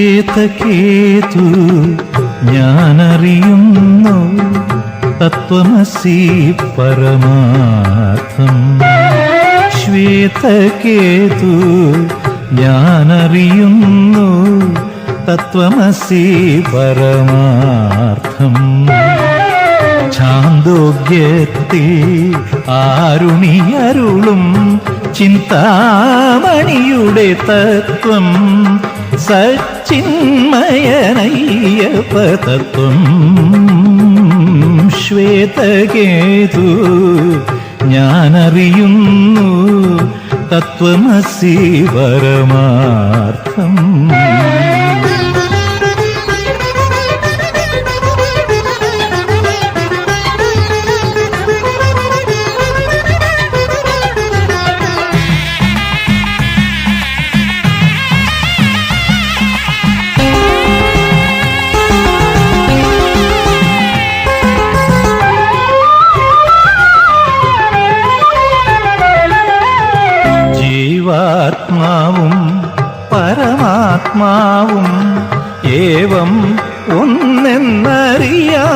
ശ്വേതകേതു ഞാനറിയുന്നു തത്വമസി പരമാർത്ഥം. ശ്വേതകേതു ഞാനറിയുന്നു തത്വമസി പരമാർത്ഥം. ഛാന്തോഗ്യത്തിൽ ആരുണിയരുളും ചിന്താമണിയുടെ തത്വം സച്ചിന്മയനയ്യപ്പ തത്വം ശ്വേതകേതു ഞാനറിയുന്നു തത്വമസി പരമാർത്ഥം. ജീവാത്മാവും പരമാത്മാവും ഏവം ഒന്നെന്നറിയാ.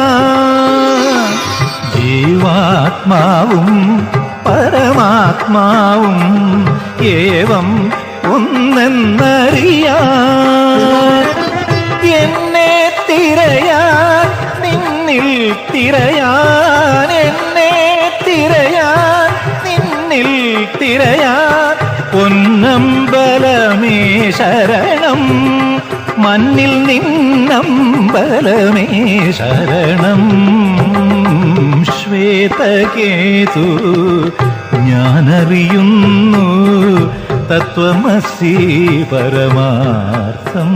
ജീവാത്മാവും പരമാത്മാവും ഏവം ഒന്നെന്നറിയാ. എന്നെ തിരയാ നിന്നിൽ തിരയാൻ പൊന്നമ്പലമേ ശരണം. മണ്ണിൽ നിന്നമ്പലമേ ശരണം. ശ്വേതകേതു ഞാനറിയുന്നു തത്വമസി പരമാർത്ഥം.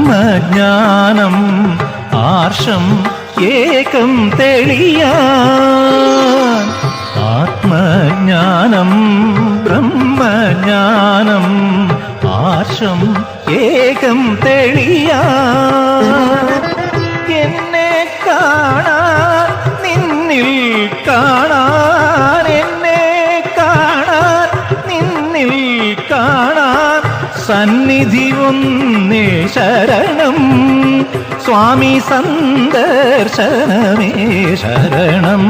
ബ്രഹ്മജ്ഞാനം ആർഷം ഏകം തെളിയാ ആത്മജ്ഞാനം ബ്രഹ്മജ്ഞാനം ആർഷം ഏകം തെളിയാൻ. സന്നിധി ഒന്നേ ശരണം. സ്വാമി സന്ദർശനമേ ശരണം.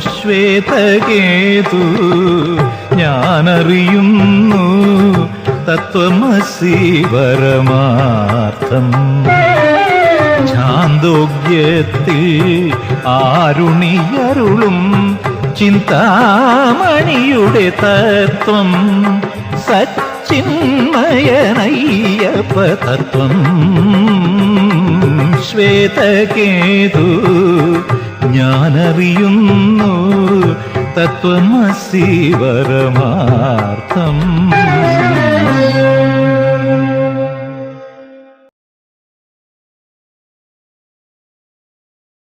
ശ്വേതകേതു ഞാനറിയുന്നു തത്വമസി പരമാർത്ഥം ശാന്തോഗ്യത്തിൽ ആരുണിയരുളും ചിന്താമണിയുടെ തത്വം. സച്ചിന്മയനയ്യപ്പ തത്വം ശ്വേതകേതു ഞാനറിയുന്നു തത്വമസി പരമാർത്ഥം